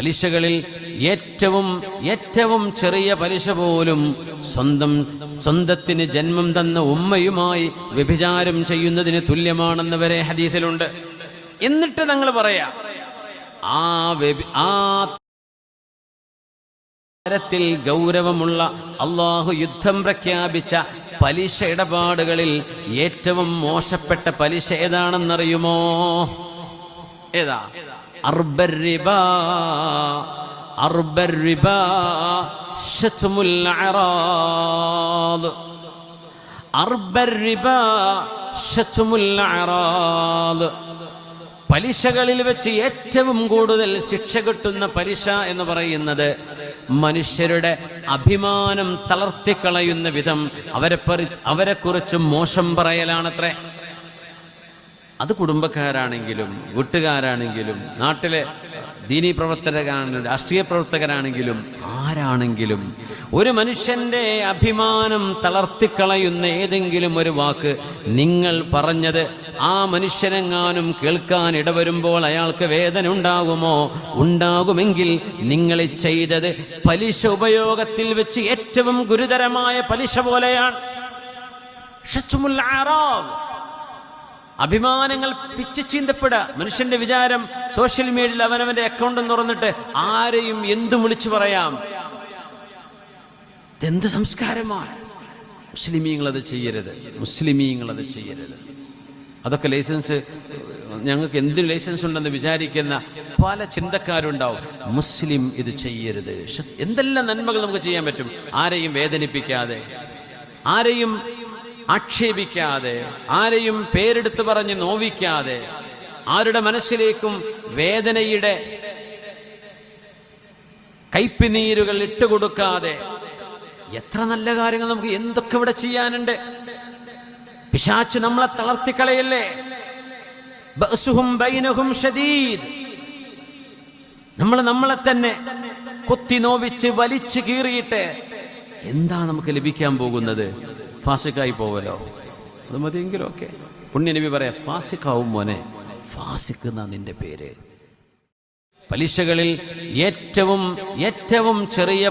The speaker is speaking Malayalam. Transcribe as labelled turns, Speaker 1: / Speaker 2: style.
Speaker 1: പലിശകളിൽ ഏറ്റവും ഏറ്റവും ചെറിയ പലിശ പോലും സ്വന്തം സ്വന്തത്തിന് ജന്മം തന്ന ഉമ്മയുമായി വ്യഭിചാരം ചെയ്യുന്നതിന് തുല്യമാണെന്ന് വരെ ഹദീസിലുണ്ട്. എന്നിട്ട് ഞങ്ങൾ പറയാ ആ ആ തരത്തിൽ ഗൗരവമുള്ള അള്ളാഹു യുദ്ധം പ്രഖ്യാപിച്ച പലിശ ഇടപാടുകളിൽ ഏറ്റവും മോശപ്പെട്ട പലിശ ഏതാണെന്നറിയുമോ? ഏതാ? അർബർ റിബ അർബർ റിബ ഷത്മുൽ അറാദ് അർബർ റിബ ഷത്മുൽ അറാദ് പലിശകളിൽ വെച്ച് ഏറ്റവും കൂടുതൽ ശിക്ഷ കിട്ടുന്ന പലിശ എന്ന് പറയുന്നത് മനുഷ്യരുടെ അഭിമാനം തളർത്തിക്കളയുന്ന വിധം അവരെ അവരെക്കുറിച്ച് മോശം പറയലാണത്രേ. അത് കുടുംബക്കാരാണെങ്കിലും വീട്ടുകാരാണെങ്കിലും നാട്ടിലെ ദീനീ പ്രവർത്തകരാണെങ്കിലും രാഷ്ട്രീയ പ്രവർത്തകരാണെങ്കിലും ആരാണെങ്കിലും ഒരു മനുഷ്യന്റെ അഭിമാനം തളർത്തിക്കളയുന്ന ഏതെങ്കിലും ഒരു വാക്ക് നിങ്ങൾ പറഞ്ഞത് ആ മനുഷ്യനെങ്ങാനും കേൾക്കാൻ ഇടവരുമ്പോൾ അയാൾക്ക് വേദന ഉണ്ടാകുമോ ഉണ്ടാകുമെങ്കിൽ നിങ്ങൾ ചെയ്തത് പലിശ ഉപയോഗത്തിൽ വെച്ച് ഏറ്റവും ഗുരുതരമായ പലിശ പോലെയാണ്. ഷച്ചുമുൽ അഭിമാനങ്ങൾ പിച്ച് ചീന്തപ്പെടുക. മനുഷ്യന്റെ വിചാരം സോഷ്യൽ മീഡിയയിൽ അവനവന്റെ അക്കൗണ്ട് തുറന്നിട്ട് ആരെയും എന്തും വിളിച്ചു പറയാം. എന്ത് സംസ്കാരമാണ്? മുസ്ലിമീങ്ങൾ അത് ചെയ്യരുത്. മുസ്ലിമീങ്ങൾ അത് ചെയ്യരുത്. അതൊക്കെ ലൈസൻസ് ഞങ്ങൾക്ക് എന്തിന് ലൈസൻസ് ഉണ്ടെന്ന് വിചാരിക്കുന്ന പല ചിന്തക്കാരുണ്ടാവും. മുസ്ലിം ഇത് ചെയ്യരുത്. എന്തെല്ലാം നന്മകൾ നമുക്ക് ചെയ്യാൻ പറ്റും? ആരെയും വേദനിപ്പിക്കാതെ. ആരെയും ആക്ഷേപിക്കാതെ ആരെയും പേരെടുത്ത് പറഞ്ഞ് നോവിക്കാതെ ആരുടെ മനസ്സിലേക്കും വേദനയുടെ കൈപ്പിനീരുകൾ ഇട്ടുകൊടുക്കാതെ എത്ര നല്ല കാര്യങ്ങൾ നമുക്ക് എന്തൊക്കെ ഇവിടെ ചെയ്യാനുണ്ട്? പിശാച്ച് നമ്മളെ തളർത്തിക്കളയല്ലേ? നമ്മൾ നമ്മളെ തന്നെ കൊത്തി നോവിച്ച് വലിച്ചു കീറിയിട്ട് എന്താ നമുക്ക് ലഭിക്കാൻ പോകുന്നത്? ഫാസിക്കായി പോവലോ അത് മതിയെങ്കിലും ഓക്കെ പുണ്യനബി പറയാ ഫാസിക്കാവും മോനെ ഫാസിക്ക് എന്നാ നിന്റെ പേര്. പലിശകളിൽ ഏറ്റവും ഏറ്റവും ചെറിയ